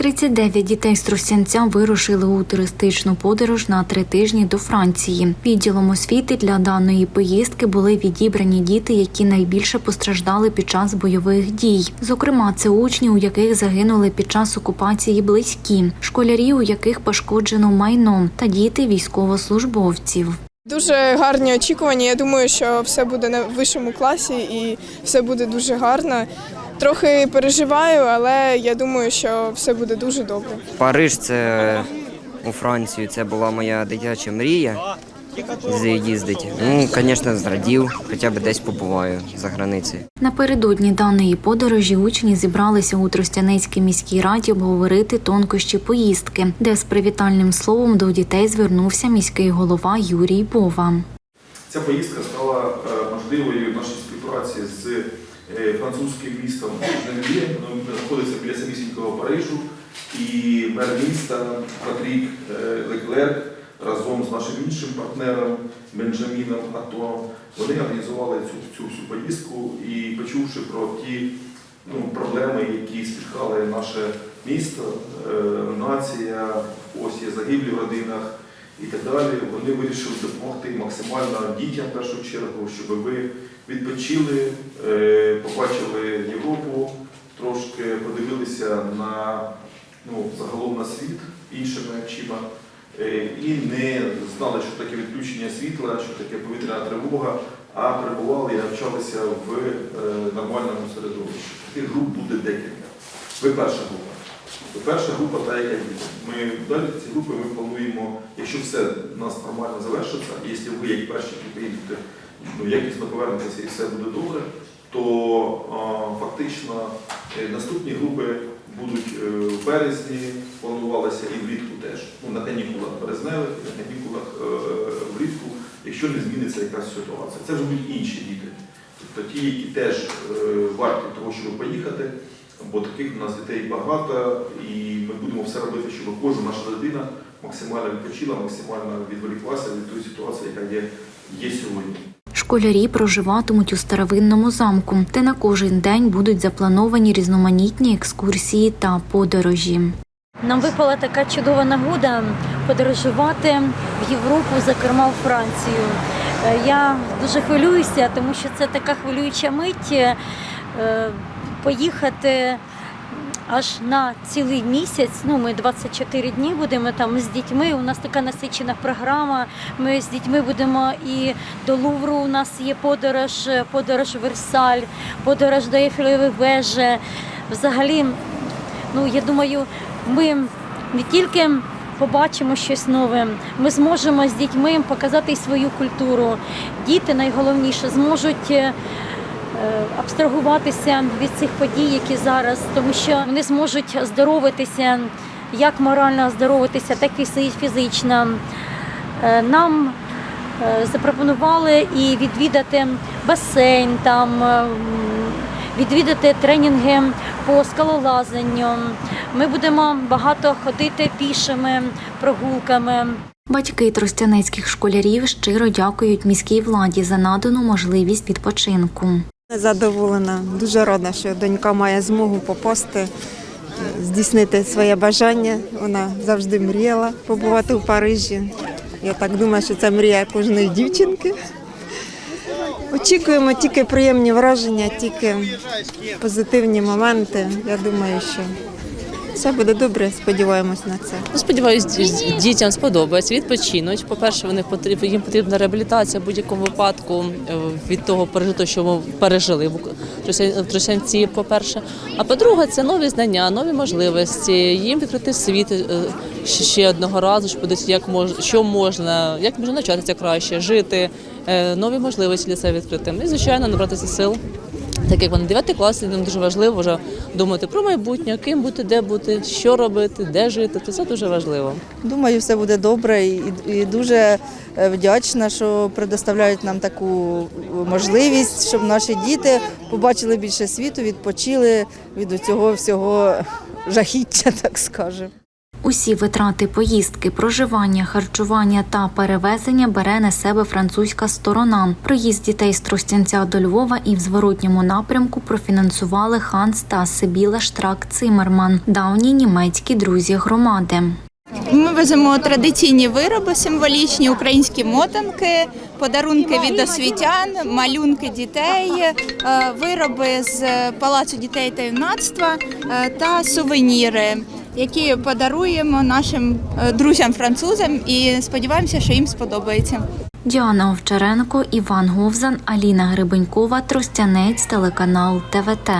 39 дітей з Тростянця вирушили у туристичну подорож на три тижні до Франції. Відділом освіти для даної поїздки були відібрані діти, які найбільше постраждали під час бойових дій. Зокрема, це учні, у яких загинули під час окупації близькі, школярі, у яких пошкоджено майно, та діти військовослужбовців. Дуже гарні очікування. Я думаю, що все буде на вищому класі і все буде дуже гарно. Трохи переживаю, але я думаю, що все буде дуже добре. Париж це у Францію. Це була моя дитяча мрія з'їздити. Ну, звісно, зрадів, хоча б десь побуваю за границею. Напередодні даної подорожі учні зібралися у Тростянецькій міській раді обговорити тонкощі поїздки, де з привітальним словом до дітей звернувся міський голова Юрій Бова. Ця поїздка стала е, можливою в нашій співпраці з французьким містом Женев'є, воно знаходиться біля самісінького Парижу, і мер міста Патрік е, Леклерк разом з нашим іншим партнером Бенджаміном Атоном, вони організували цю, цю всю поїздку і почувши про ті ну, проблеми, які спіткали наше місто, е, нація, ось є загиблі в родинах і так далі. Вони вирішили допомогти максимально дітям в першу чергу, щоб ви відпочили, е, побачили Європу, трошки подивилися на ну, загалом на світ іншими очима. е, І не знали, що таке відключення світла, що таке повітряна тривога, а перебували і навчалися в е, нормальному середовищі. Таких груп буде декілька. Ви перша група. Перша група, та яка є. Ми далі ці групи ми плануємо, якщо все у нас нормально завершиться, і якщо ви як перші приїдете, ну, якісно повернетеся і все буде добре, то а, фактично е, наступні групи будуть е, в березні, планувалися і влітку теж. Ну, на канікулах березневих, на канікулах е, влітку, якщо не зміниться якась ситуація. Це вже будуть інші діти. Тобто ті, які теж варті того, щоб поїхати, бо таких у нас дітей багато, і ми будемо все робити, щоб кожна наша дитина максимально відпочила, максимально відволіклася від тої ситуації, яка є, є сьогодні. Школярі проживатимуть у старовинному замку, де на кожен день будуть заплановані різноманітні екскурсії та подорожі. Нам випала така чудова нагода подорожувати в Європу, зокрема в Францію. Е, Я дуже хвилююся, тому що це така хвилююча мить е, поїхати аж на цілий місяць. Ну, ми 24 дні будемо там з дітьми. У нас така насичена програма. Ми з дітьми будемо і до Лувру. У нас є подорож, е, подорож Версаль, подорож до Ейфелевої вежі. Взагалі, ну я думаю, ми не тільки побачимо щось нове, ми зможемо з дітьми показати свою культуру. Діти найголовніше зможуть. Е, Абстрагуватися від цих подій, які зараз, тому що вони зможуть оздоровитися, як морально оздоровитися, так і фізично. Е, Нам е, запропонували і відвідати басейн, там, відвідати тренінги по скалолазанню. Ми будемо багато ходити пішими прогулками. Батьки тростянецьких школярів щиро дякують міській владі за надану можливість відпочинку. Задоволена, дуже рада, що донька має змогу попасти, здійснити своє бажання. Вона завжди мріяла побувати в Парижі. Я так думаю, що це мрія кожної дівчинки. Очікуємо тільки приємні враження, тільки позитивні моменти. Я думаю, що все буде добре, сподіваємось на це. Ну, сподіваюсь, дітям сподобається, відпочинуть. По-перше, вони потріб- їм потрібна реабілітація в будь-якому випадку е, від того пережитого, що ми пережили в в Тростянці, по-перше. А по-друге, це нові знання, нові можливості. Їм відкрити світ е, ще- одного разу, щоб подивитися, як мож, що можна, як можна навчатися краще, жити, е, нові можливості для себе відкрити. І, звичайно, набратися сил. Так як вони 9 клас, їм дуже важливо вже думати про майбутнє, ким бути, де бути, що робити, де жити. То це дуже важливо. Думаю, все буде добре і, і дуже е, вдячна, що предоставляють нам таку можливість, щоб наші діти побачили більше світу, відпочили від цього всього жахіття, так скажемо. Усі витрати поїздки, проживання, харчування та перевезення бере на себе французька сторона. Проїзд дітей з Тростянця до Львова і в зворотньому напрямку профінансували Ханс та Сибіла Штрак Цимерман, давні німецькі друзі громади. Ми веземо традиційні вироби, символічні українські мотанки, подарунки від освітян, малюнки дітей, е, вироби з палацу дітей та юнацтва е, та сувеніри, які подаруємо нашим е, друзям-французам і сподіваємося, що їм сподобається. Діана Овчаренко, Іван Говзан, Аліна Грибенькова, Тростянець, телеканал ТВТ.